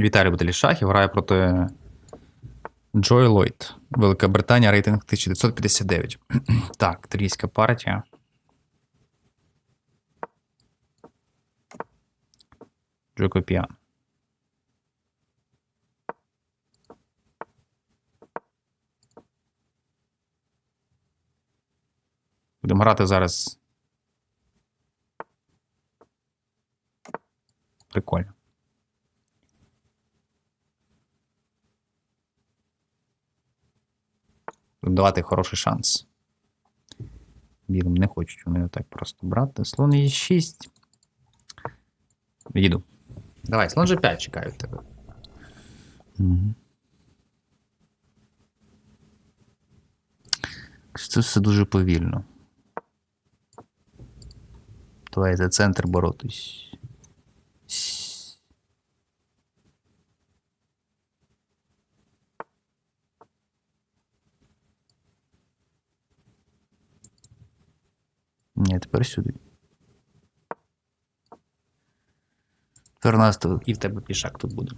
Віталій Баталішахів грає проти Джой Ллойд. Велика Британія, рейтинг 1959. так, трійська партія. Джокопіан. Будемо грати зараз. Прикольно. Давати хороший шанс. Білим не хочуть вони так просто брати. Слон є 6. Їду. Давай, слон G5 чекаю в тебе. Угу. Це все дуже повільно. Давай за центр боротись. Ні, тепер сюди. Тепер нас тут і в тебе пішак тут буде.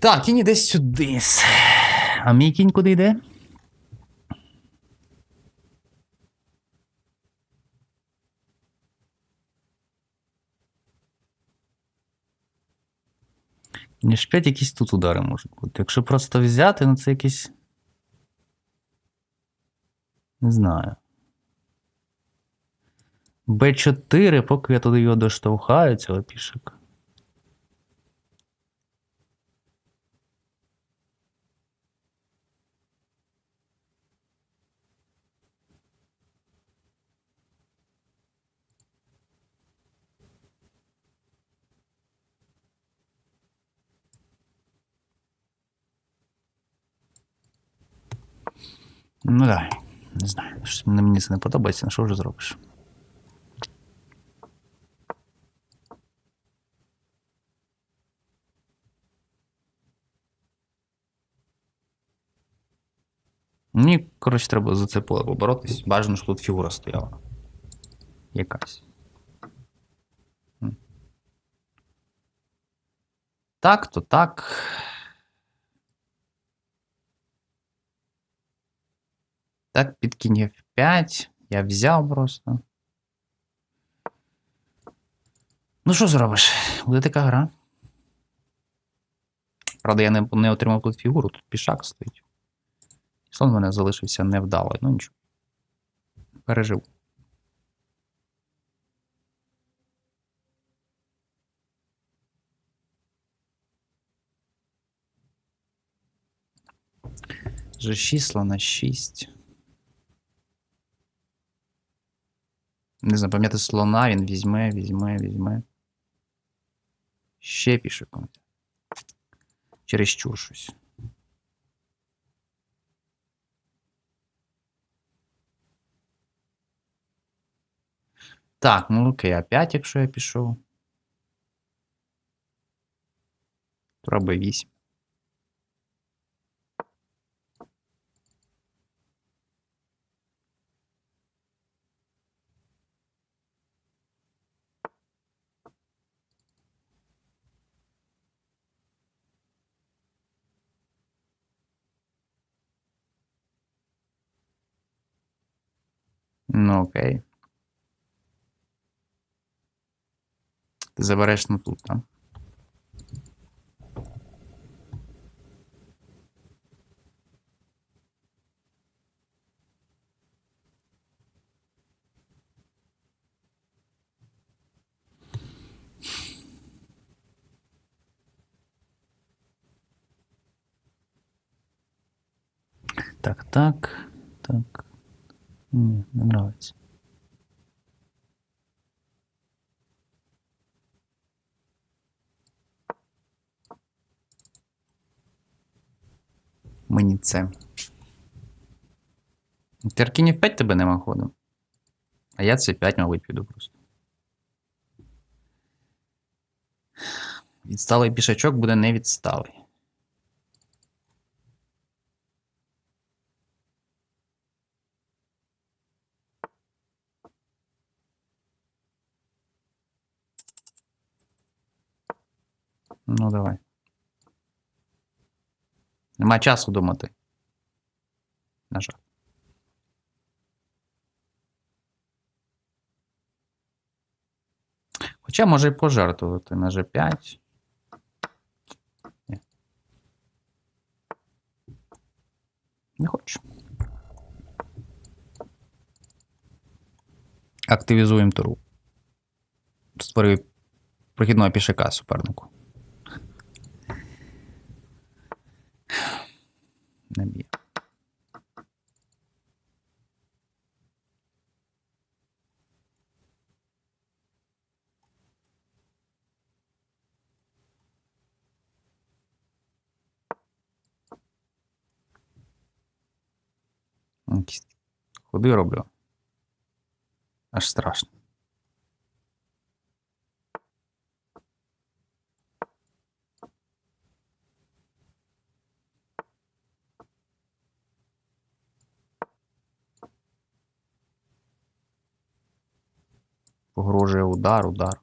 Так, кінь іде сюди. Кінь куди йде? Ніж 5 якісь тут удари можуть бути. Якщо просто взяти, ну це якісь. Не знаю. Б4, поки я туди його доштовхаю, цього пішок. Ну давай. Не знаю. Щось мені це не подобається, ну що вже зробиш? Мені, коротше, треба за це поле поборотись. Бажано, щоб тут фігура стояла. Якась. Так, то так. Так, під кінь F5. Я взяв просто. Ну, що зробиш? Буде така гра. Правда, я не, не отримав тут фігуру, тут пішак стоїть. Слон в мене залишився невдалий, ну нічого. Пережив. G6, слона 6. Не знаю, пам'ятати слона, він візьме, візьме, візьме. Ще пішиком. Через чур щось. Так, ну окей, А5, якщо я пішов. Треба 8. Ну, окей. Ти забереш на тут, так? Так, так, так. Ні, не нравится. Мені це. Теркінів 5 тебе нема ходу. А я це 5, мабуть, піду просто. Відсталий пішачок буде не Ну, давай. Нема часу думати. На жаль. Хоча може і пожертвувати на G5. Ні. Не хочу. Активізуємо туру. Створюю прохідного пішака супернику. Не б'є. Якісь Ходи роблю. Аж страшно. Погрожує удар, удар.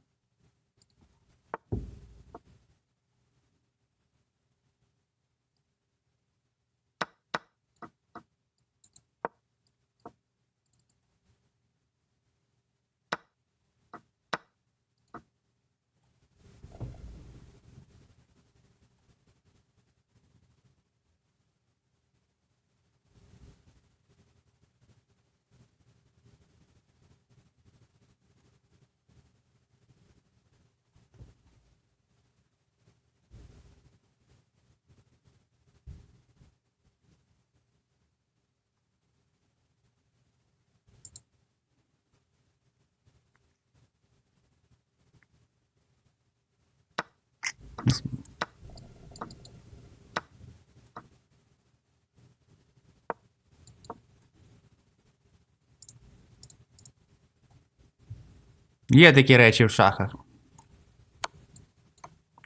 Є такі речі в шахах.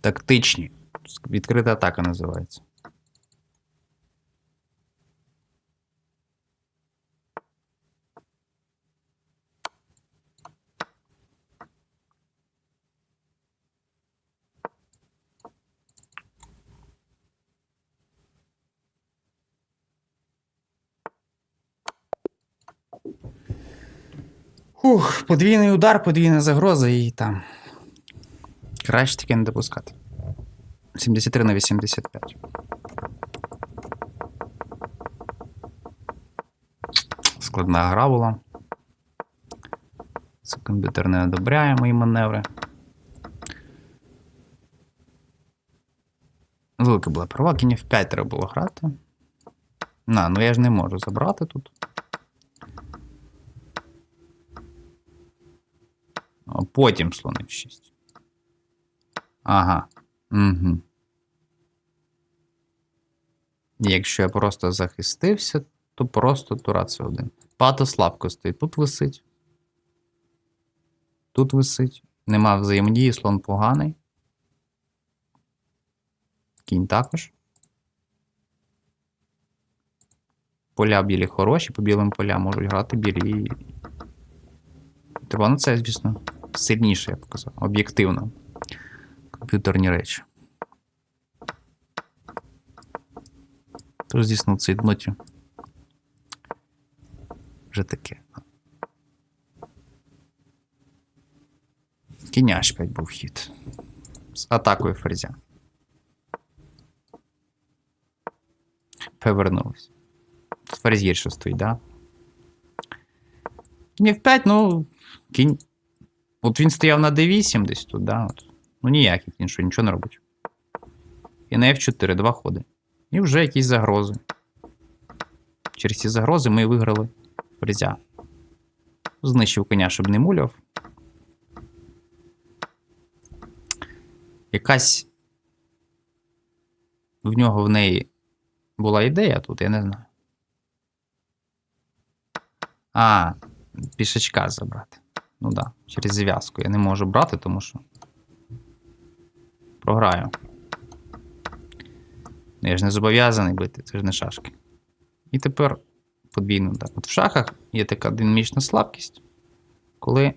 Тактичні. Відкрита атака називається. Ух, подвійний удар, подвійна загроза і там. Краще таке не допускати. 73 на 85. Складна гра була. Це комп'ютер не одобряє мої маневри. Велика була права, кінь в 5 треба було грати. На, ну я ж не можу забрати тут. А потім слон F6. Ага. Угу. Якщо я просто захистився, то просто тура це один. Пато слабко стоїть. Тут висить. Тут висить. Нема взаємодії, слон поганий. Кінь також. Поля білі хороші, по білим полям можуть грати білі. Треба, ну це, звісно, сильніше, я б казав, об'єктивно. Комп'ютерні речі. Тож, звісно, в цій ноті вже таке. Кінь H5 був хід. З атакою ферзя. Повернулись. Тут ферзь гірше стоїть, да? Кінь F5, ну, кінь. От він стояв на D8 десь тут, да? От. Ну ніякий кінь, що нічого не робить. І на F4 два ходи. І вже якісь загрози. Через ці загрози ми виграли ферзя. Знищив коня, щоб не муляв. Якась в нього в неї була ідея тут, я не знаю. А, пішачка забрати. Ну да, через зв'язку. Я не можу брати, тому що. Програю. Ну, Я ж не зобов'язаний бити, це ж не шашки. І тепер подвійно так. От в шахах є така динамічна слабкість, коли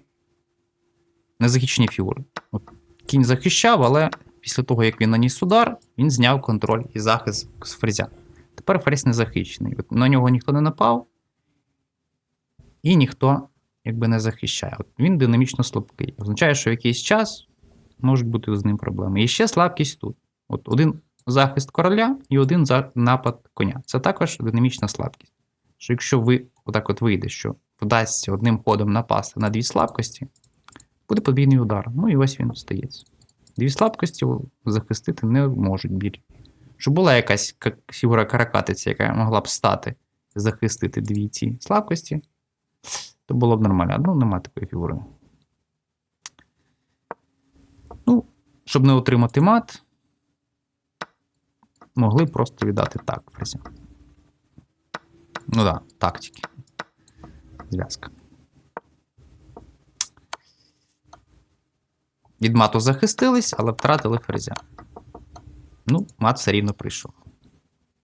незахищені фігури. От кінь захищав, але після того, як він наніс удар, він зняв контроль і захист з фрезя. Тепер фрез не захищений. От на нього ніхто не напав, і ніхто якби не захищає. От він динамічно слабкий. Означає, що в якийсь час можуть бути з ним проблеми. І ще слабкість тут. От один захист короля і один напад коня. Це також динамічна слабкість. Що якщо ви отак от вийде, що вдасться одним ходом напасти на дві слабкості, буде подвійний удар. Ну і ось він стається. Дві слабкості захистити не можуть білі. Щоб була якась ка- фігура каракатиці, яка могла б стати захистити дві ці слабкості, то було б нормально. Ну, нема такої фігури. Ну, щоб не отримати мат, могли просто віддати так фрезі. Ну так, да, тактики. Зв'язка. Від мату захистились, але втратили ферзя. Ну, мат все рівно прийшов.